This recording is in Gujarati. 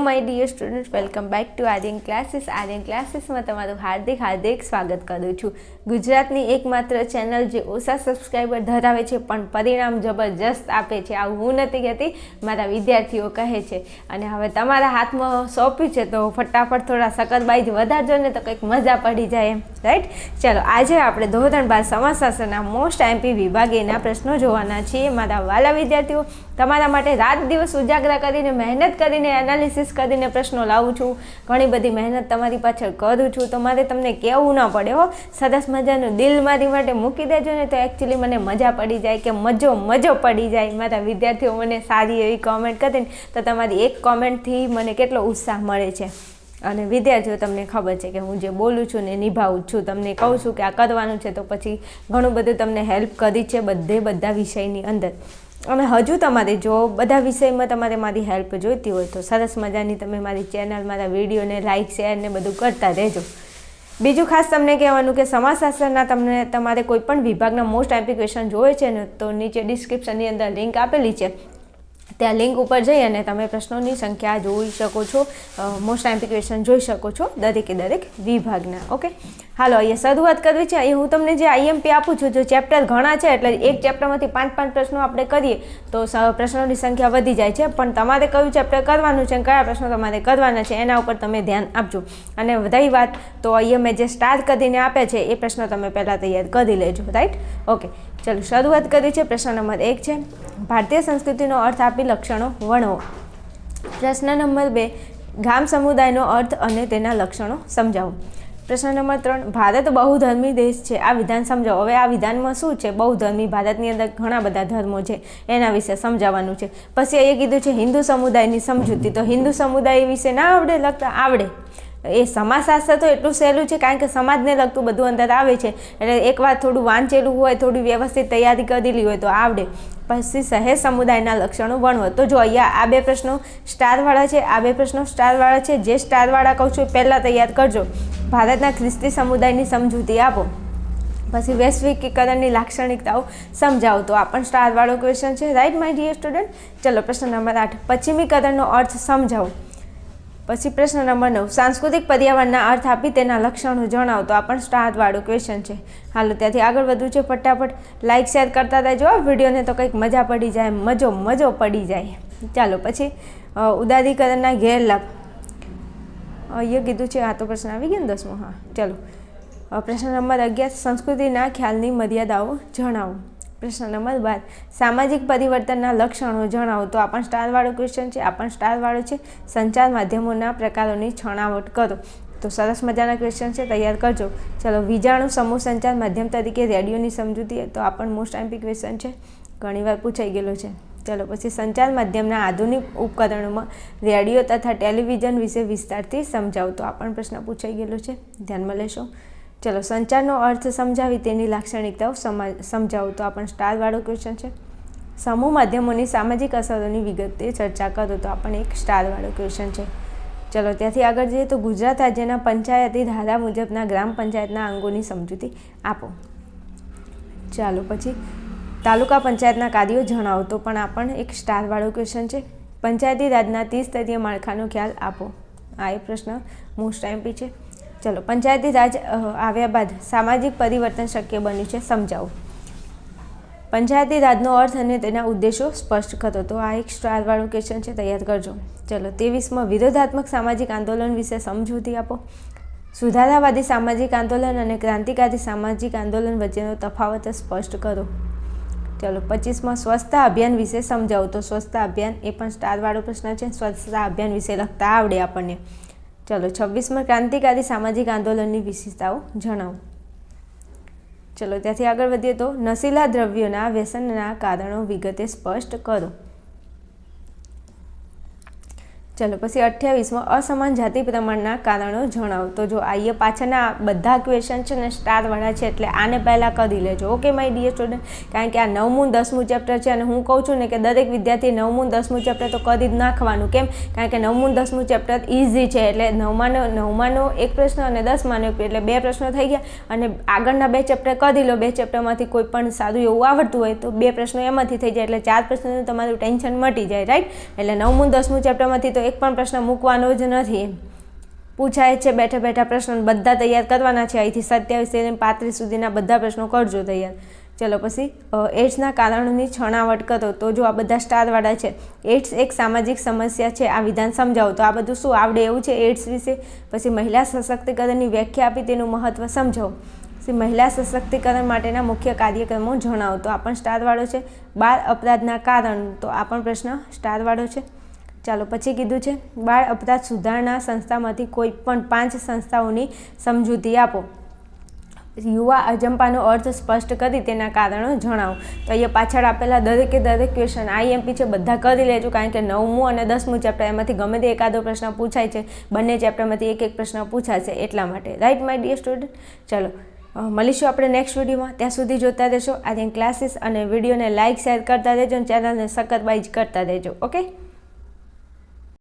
My dear student, welcome back to Aryan classes. Aryan ક્લાસીસમાં તમારું હાર્દિક હાર્દિક સ્વાગત કરું છું. ગુજરાતની એકમાત્ર ચેનલ જે ઓછા સબસ્ક્રાઈબર ધરાવે છે, પણ પરિણામ જબરજસ્ત આપે છે, આવું હું નથી કહેતી, મારા વિદ્યાર્થીઓ કહે છે. અને હવે તમારા હાથમાં સોંપ્યું છે, તો ફટાફટ થોડા સકરબાઈજ વધારજો ને તો કંઈક મજા પડી જાય એમ. રાઈટ ચાલો, આજે આપણે ધોરણ બાર સમાજશાસ્ત્રના મોસ્ટ એમપી વિભાગેના પ્રશ્નો જોવાના છીએ. મારા વાલા વિદ્યાર્થીઓ તમારા માટે રાત દિવસ ઉજાગરા કરીને, મહેનત કરીને એનાલિસિસ કરીને પ્રશ્નો લાવું છું. ઘણી બધી મહેનત તમારી પાછળ કરું છું. તો મારે તમને કહેવું ન પડે હો. સરસ મજાનું દિલ મારી માટે મૂકી દેજો ને તો એકચ્યુઅલી મને મજા પડી જાય કે મજો મજો પડી જાય. મારા વિદ્યાર્થીઓ મને સારી એવી કોમેન્ટ કરે ને તો તમારી એક કોમેન્ટથી મને કેટલો ઉત્સાહ મળે છે. અને વિદ્યાર્થીઓ, તમને ખબર છે કે હું જે બોલું છું ને નિભાવું છું. તમને કહું છું કે આ કરવાનું છે તો પછી ઘણું બધું તમને હેલ્પ કરી છે બધે બધા વિષયની અંદર. અને હજુ તમારે જો બધા વિષયમાં તમારે મારી હેલ્પ જોઈતી હોય તો સરસ મજાની તમે મારી ચેનલ મારા વિડીયોને લાઇક શેર ને બધું કરતા રહેજો. બીજું ખાસ તમને કહેવાનું કે સમાજશાસ્ત્રના તમને, તમારે કોઈ પણ વિભાગના મોસ્ટ એપ્લિકેશન જોઈએ છે ને, તો નીચે ડિસ્ક્રિપ્શનની અંદર લિંક આપેલી છે. ત્યાં લિંક ઉપર જઈ અને તમે પ્રશ્નોની સંખ્યા જોઈ શકો છો. મોસ્ટ એપ્લિકેશન જોઈ શકો છો દરેકે દરેક વિભાગના. ઓકે હાલો, અહીંયા શરૂઆત કરવી છે. અહીં હું તમને જે આઈએમપી આપું છું, જો ચેપ્ટર ઘણા છે, એટલે એક ચેપ્ટરમાંથી પાંચ પાંચ પ્રશ્નો આપણે કરીએ, તો પ્રશ્નોની સંખ્યા વધી જાય છે. પણ તમારે કયું ચેપ્ટર કરવાનું છે કયા પ્રશ્નો તમારે કરવાના છે, એના ઉપર તમે ધ્યાન આપજો. અને વધારી વાત, તો અહીંયા મેં જે સ્ટાર કરીને આપ્યા છે, એ પ્રશ્નો તમે પહેલાં તૈયાર કરી લેજો. રાઈટ ઓકે ચલો, શરૂઆત કરી છે પ્રશ્ન નંબર એક છે. ભારતીય સંસ્કૃતિનો અર્થ આપી લક્ષણો વર્ણવો. પ્રશ્ન નંબર બે, ગામ સમુદાયનો અર્થ અને તેના લક્ષણો સમજાવો. પ્રશ્ન નંબર ત્રણ, ભારત બહુધર્મી દેશ છે. આ વિધાન સમજાવો. હવે આ વિધાનમાં શું છે? બહુધર્મી ભારતની અંદર ઘણા બધા ધર્મો છે, એના વિશે સમજાવવાનું છે. પછી અહીંયા કીધું છે, હિન્દુ સમુદાયની સમજૂતી. તો હિન્દુ સમુદાય વિશે ના આવડે? લગતા આવડે. એ સમાજશાસ્ત્ર તો એટલું સહેલું છે, કારણ કે સમાજને લગતું બધું અંદર આવે છે. એટલે એકવાર થોડું વાંચેલું હોય, થોડી વ્યવસ્થિત તૈયારી કરેલી હોય તો આવડે. પછી સહેજ સમુદાયના લક્ષણો ભણવો તો જો અહીંયા આ બે પ્રશ્નો સ્ટારવાળા છે, આ બે પ્રશ્નો સ્ટારવાળા છે, જે સ્ટારવાળા કહું છું એ પહેલાં તૈયાર કરજો. ભારતના ખ્રિસ્તી સમુદાયની સમજૂતી આપો. પછી વૈશ્વિકીકરણની લાક્ષણિકતાઓ સમજાવો. તો આ પણ સ્ટારવાળો ક્વેશ્ચન છે. રાઈટ માય ડિયર સ્ટુડન્ટ ચલો, પ્રશ્ન નંબર આઠ. પશ્ચિમીકરણનો અર્થ સમજાવો. પછી પ્રશ્ન નંબર નવ, સાંસ્કૃતિક પર્યાવરણના અર્થ આપી તેના લક્ષણો જણાવો. તો આ પણ સ્ટારવાળો ક્વેશ્ચન છે. હાલો, ત્યાંથી આગળ વધવું છે ફટાફટ. લાઇક શેર કરતા રહેજો આ વિડીયોને તો કંઈક મજા પડી જાય, મજો મજો પડી જાય. ચાલો, પછી ઉદારીકરણના ગેરલાભ. અહીંયા કીધું છે, આ તો પ્રશ્ન આવી ગયો ને દસમો. હા, ચાલો. પ્રશ્ન નંબર અગિયાર, સંસ્કૃતિના ખ્યાલની મર્યાદાઓ જણાવો. પ્રશ્ન નંબર બાર સામાજિક પરિવર્તનના લક્ષણો જણાવો તો આ પણ સ્ટારવાળો ક્વેશ્ચન છે, આ પણ સ્ટારવાળો છે. સંચાર માધ્યમોના પ્રકારોની છણાવટ કરો. તો સરસ મજાના ક્વેશ્ચન છે, તૈયાર કરજો. ચલો, વિજાણુ સમૂહ સંચાર માધ્યમ તરીકે રેડિયોની સમજૂતી તો આ પણ મોસ્ટ એમ્પી ક્વેશ્ચન છે. ઘણીવાર પૂછાઈ ગયેલો છે. ચલો, પછી સંચાર માધ્યમના આધુનિક ઉપકરણોમાં રેડિયો તથા ટેલિવિઝન વિશે વિસ્તારથી સમજાવો. તો આ પણ પ્રશ્ન પૂછાઈ ગયેલો છે. ધ્યાનમાં લેશો. ચલો, સંચારનો અર્થ સમજાવી તેની લાક્ષણિકતાઓ સમજાવું. તો આપણને પણ સ્ટારવાળો ક્વેશ્ચન છે. સમૂહ માધ્યમોની સામાજિક અસરોની વિગતે ચર્ચા કરો. તો આ પણ એક સ્ટારવાળો ક્વેશ્ચન છે. ચલો, ત્યાંથી આગળ જઈએ તો ગુજરાત રાજ્યના પંચાયતી ધારા મુજબના ગ્રામ પંચાયતના અંગોની સમજૂતી આપો. ચાલો, પછી તાલુકા પંચાયતના કાર્યો જણાવો. તો પણ આ પણ એક સ્ટારવાળો ક્વેશ્ચન છે. પંચાયતી રાજના ત્રિસ્તરીય માળખાનો ખ્યાલ આપો. આ એ પ્રશ્ન મોસ્ટ એમપી છે. ચલો, પંચાયતી રાજ આવ્યા બાદ સામાજિક પરિવર્તન શક્ય બન્યું છે, સમજાવો. પંચાયતી રાજનો અર્થ અને તેના ઉદ્દેશો સ્પષ્ટ કરો. તો આ એક સ્ટારવાળું ક્વેશ્ચન છે, તૈયાર કરજો. ચલો, ત્રેવીસમાં, વિરોધાત્મક સામાજિક આંદોલન વિશે સમજૂતી આપો. સુધારાવાદી સામાજિક આંદોલન અને ક્રાંતિકારી સામાજિક આંદોલન વચ્ચેનો તફાવત સ્પષ્ટ કરો. ચલો, પચીસમાં, સ્વચ્છતા અભિયાન વિશે સમજાવો. તો સ્વચ્છતા અભિયાન એ પણ સ્ટારવાળો પ્રશ્ન છે. સ્વચ્છતા અભિયાન વિશે લખતા આવડે આપણને. ચલો, છવ્વીસમાં ક્રાંતિકારી સામાજિક આંદોલનની વિશેષતાઓ જણાવો. ચલો, ત્યાંથી આગળ વધીએ તો નશીલા દ્રવ્યોના વ્યસનના કારણો વિગતે સ્પષ્ટ કરો. ચલો, પછી અઠ્યાવીસમાં, અસમાન જાતિ પ્રમાણના કારણો જણાવો તો જો આઈએ પાછળના બધા ક્વેશ્ચન છે ને સ્ટારવાળા છે, એટલે આને પહેલાં કરી લેજો. ઓકે માય ડિયર સ્ટુડન્ટ કારણ કે આ નવમું, દસમું ચેપ્ટર છે અને હું કહું છું ને કે દરેક વિદ્યાર્થી નવમું, દસમું ચેપ્ટર તો કરી જ નાખવાનું. કેમ? કારણ કે નવમું, દસમું ચેપ્ટર ઇઝી છે, એટલે નવમાનો નવમાનો એક પ્રશ્ન અને દસમાનો એક એટલે બે પ્રશ્નો થઈ ગયા. અને આગળના બે ચેપ્ટર કરી લો, બે ચેપ્ટરમાંથી કોઈ પણ સારું એવું આવડતું હોય તો બે પ્રશ્નો એમાંથી થઈ જાય. એટલે ચાર પ્રશ્નોનું તમારું ટેન્શન મટી જાય રાઈટ એટલે નવમું, દસમું ચેપ્ટરમાંથી તો એક પણ પ્રશ્ન મૂકવાનો જ નથી. પૂછાય છે, બેઠા બેઠા પ્રશ્નો બધા તૈયાર કરવાના છે. અહીંથી સત્યાવીસ પાંત્રીસ સુધીના બધા પ્રશ્નો કરજો તૈયાર. ચલો પછી એડ્સના કારણોની છણાવટ કરો. તો જો આ બધા સ્ટારવાળા છે, એડ્સ એક સામાજિક સમસ્યા છે, આ વિધાન સમજાવો. તો આ બધું શું આવડે એવું છે એડ્સ વિશે? પછી મહિલા સશક્તિકરણની વ્યાખ્યા આપી તેનું મહત્ત્વ સમજાવો. પછી મહિલા સશક્તિકરણ માટેના મુખ્ય કાર્યક્રમો જણાવો. તો આ પણ સ્ટારવાળો છે. બાળ અપરાધના કારણ. તો આ પણ પ્રશ્ન સ્ટારવાળો છે. ચાલો પછી કીધું છે, બાળ અપરાધ સુધારણા સંસ્થામાંથી કોઈ પણ પાંચ સંસ્થાઓની સમજૂતી આપો. યુવા અજંપાનો અર્થ સ્પષ્ટ કરી તેના કારણો જણાવો. તો અહીંયા પાછળ આપેલા દરેકે દરેક ક્વેશ્ચન આઈએમપી છે, બધા કરી લેજો, કારણ કે નવમું અને દસમું ચેપ્ટર એમાંથી ગમે તે એકાદો પ્રશ્ન પૂછાય છે, બંને ચેપ્ટરમાંથી એક એક પ્રશ્ન પૂછાશે એટલા માટે. રાઈટ માય ડિયર સ્ટુડન્ટ ચલો મળીશું આપણે નેક્સ્ટ વિડીયોમાં. ત્યાં સુધી જોતા રહેશો. આજે ક્લાસીસ અને વિડીયોને લાઇક શેર કરતા રહેજો અને ચેનલને સખત બાઈજ કરતા રહેજો. ઓકે